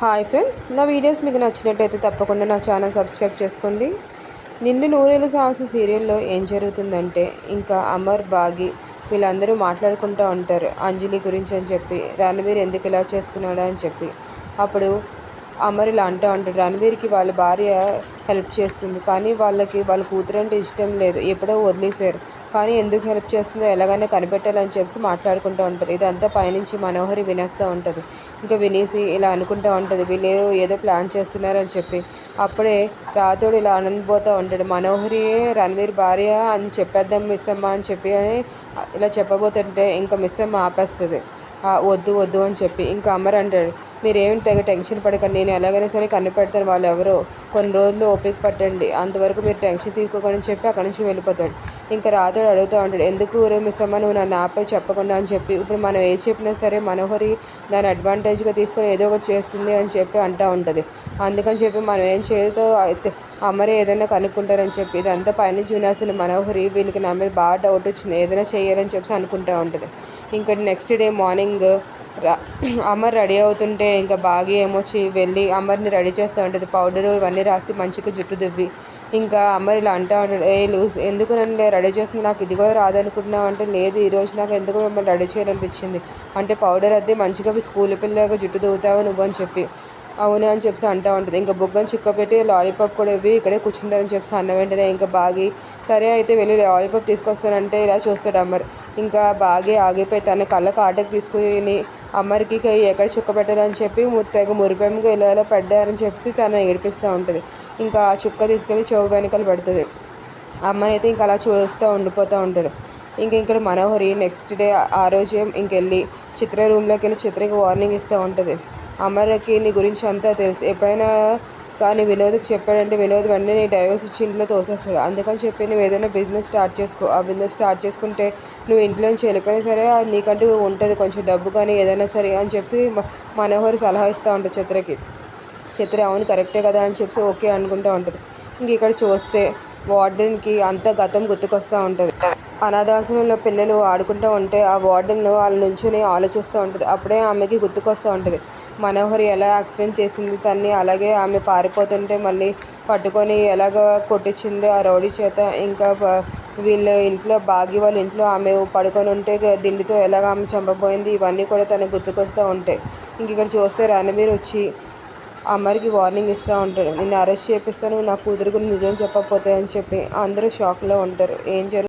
Hi friends నా videos మీకు నచ్చినట్టయితే తప్పకుండా నా ఛానల్ సబ్స్క్రైబ్ చేసుకోండి. నిన్ను నూరేళ్ళు సాంగ్స్ సీరియల్లో ఏం జరుగుతుందంటే ఇంకా అమర్ బాగి వీళ్ళందరూ మాట్లాడుకుంటూ ఉంటారు. అంజలి గురించి అని చెప్పి రణవీర్ ఎందుకు ఇలా చేస్తున్నాడా అని చెప్పి. అప్పుడు అమర్ ఇలా అంటూ ఉంటాడు రణవీర్కి వాళ్ళ భార్య హెల్ప్ చేస్తుంది కానీ వాళ్ళకి వాళ్ళ కూతురు అంటే ఇష్టం లేదు ఎప్పుడో వదిలేశారు. కానీ ఎందుకు హెల్ప్ చేస్తుందో ఎలాగైనా కనిపెట్టాలని చెప్పి మాట్లాడుకుంటూ ఉంటారు. ఇదంతా పైనుంచి మనోహరి వినేస్తూ ఉంటుంది. ఇంకా వినేసి ఇలా అనుకుంటూ ఉంటుంది వీళ్ళు ఏదో ప్లాన్ చేస్తున్నారు అని చెప్పి. అప్పుడే రాతోడు ఇలా అనబోతూ ఉంటాడు మనోహరియే రణవీర్ భార్య అని చెప్పేద్దాం మిస్ అమ్మ అని చెప్పి ఇలా చెప్పబోతుంటే ఇంకా మిస్ అమ్మ ఆపేస్తుంది. వద్దు వద్దు అని చెప్పి. ఇంకా అమర్ అంటాడు మీరేమి తెగ టెన్షన్ పడకండి. నేను ఎలాగైనా సరే కనిపెడతాను వాళ్ళు ఎవరో కొన్ని రోజులు ఓపిక పట్టండి. అంతవరకు మీరు టెన్షన్ తీసుకోకుండా చెప్పి అక్కడి నుంచి వెళ్ళిపోతాడు. ఇంకా రాతోడు అడుగుతూ ఉంటాడు ఎందుకు ఊరే మిస్ అమ్మ? నువ్వు నన్ను ఆపై చెప్పకుండా అని చెప్పి. ఇప్పుడు మనం ఏది చెప్పినా సరే మనోహరి దాని అడ్వాంటేజ్గా తీసుకొని ఏదో ఒకటి చేస్తుంది అని చెప్పి అంటూ ఉంటుంది. అందుకని చెప్పి మనం ఏం చేయదో అయితే అమ్మరే ఏదైనా కనుక్కుంటారని చెప్పి. ఇదంతా పైనుంచి వినాల్సిన మనోహరి. వీళ్ళకి నా మీద బాగా డౌట్ వచ్చింది. ఏదైనా చేయాలని చెప్పి అనుకుంటూ ఉంటుంది. ఇంకా next day morning Amar ready అవుతుంటే ఇంకా బాగా ఏమొచ్చి వెళ్ళి అమర్ని రెడీ చేస్తూ ఉంటుంది. పౌడరు ఇవన్నీ రాసి మంచిగా జుట్టు దువ్వి. ఇంకా అమర్ ఇలా అంటూ ఉంటాడు ఏ లూజ్ ఎందుకు నన్ను రెడీ చేస్తుంది నాకు ఇది కూడా రాదనుకుంటున్నావు అంటే లేదు. ఈరోజు నాకు ఎందుకు మిమ్మల్ని రెడీ చేయాలనిపించింది? అంటే పౌడర్ అద్దె మంచిగా స్కూల్ పిల్లగా జుట్టు దువ్వుతావు నువ్వు? అని చెప్పి. అవును అని చెప్పి అంటూ ఉంటుంది. ఇంకా బుగ్గని చిక్కపెట్టి లాలీపాప్ కూడా ఇవి ఇక్కడే కూర్చుంటారని చెప్పి అన్న వెంటనే ఇంకా బాగి సరే అయితే వెళ్ళి లాలీపాప్ తీసుకొస్తానంటే ఇలా చూస్తాడు అమ్మర్. ఇంకా బాగి ఆగిపోయి తన కళ్ళకు ఆటకు తీసుకుని అమ్మరికి ఎక్కడ చుక్క పెట్టాలని చెప్పి ముత్తగ మురిపెమ్మగా ఇలా ఇలా పడ్డారని చెప్పి తను ఏడిపిస్తూ ఉంటుంది. ఇంకా ఆ చుక్క తీసుకెళ్ళి చెవు వెనకాల పెడుతుంది. అమ్మని అయితే ఇంకా అలా చూస్తూ ఉండిపోతూ ఉంటాడు. ఇంక ఇక్కడ మనోహరి నెక్స్ట్ డే ఆ రోజు ఇంకెళ్ళి చిత్ర రూమ్లోకి వెళ్ళి చిత్రకి వార్నింగ్ ఇస్తూ ఉంటుంది. అమరకి నీ గురించి అంతా తెలుసు. ఎప్పుడైనా కానీ వినోద్కి చెప్పాడంటే వినోద్ వెంటనే నీ డైవర్స్ ఇచ్చి ఇంట్లో తోసేస్తాడు. అందుకని చెప్పి నువ్వు ఏదైనా బిజినెస్ స్టార్ట్ చేసుకో. ఆ బిజినెస్ స్టార్ట్ చేసుకుంటే నువ్వు ఇంట్లో నుంచి వెళ్ళిపోయినా సరే నీకంటూ ఉంటుంది కొంచెం డబ్బు కానీ ఏదైనా సరే అని చెప్పి మనోహర్ సలహా ఇస్తూ ఉంటుంది చిత్రకి. చిత్ర అవును కరెక్టే కదా అని చెప్పి ఓకే అనుకుంటూ ఉంటుంది. ఇంక ఇక్కడ చూస్తే వార్డెన్కి అంత గతం గుర్తుకొస్తూ ఉంటుంది. అనాథాశ్రమంలో పిల్లలు ఆడుకుంటూ ఉంటే ఆ వార్డెన్ వాళ్ళ నుంచుని ఆలోచిస్తూ ఉంటుంది. అప్పుడే ఆమెకి గుర్తుకొస్తూ ఉంటుంది. మనోహరి ఎలా యాక్సిడెంట్ చేసింది తన్ని అలాగే ఆమె పారిపోతుంటే మళ్ళీ పట్టుకొని ఎలాగ కొట్టించింది ఆ రౌడీ చేత. ఇంకా వీళ్ళ ఇంట్లో బాగి వాళ్ళ ఇంట్లో ఆమె పడుకొని ఉంటే దిండితో ఎలాగ ఆమె చంపబోయింది ఇవన్నీ కూడా తనకు గుర్తుకొస్తూ ఉంటాయి ఇంక ఇక్కడ చూస్తే రణబీర్ వచ్చి అమ్మరికి వార్నింగ్ ఇస్తూ ఉంటాడు. నిన్ను అరెస్ట్ చేపిస్తాను నా కూతురు గురించి నిజం చెప్పకపోతే అని చెప్పి అందరూ షాక్లో ఉంటారు. ఏం జరుగు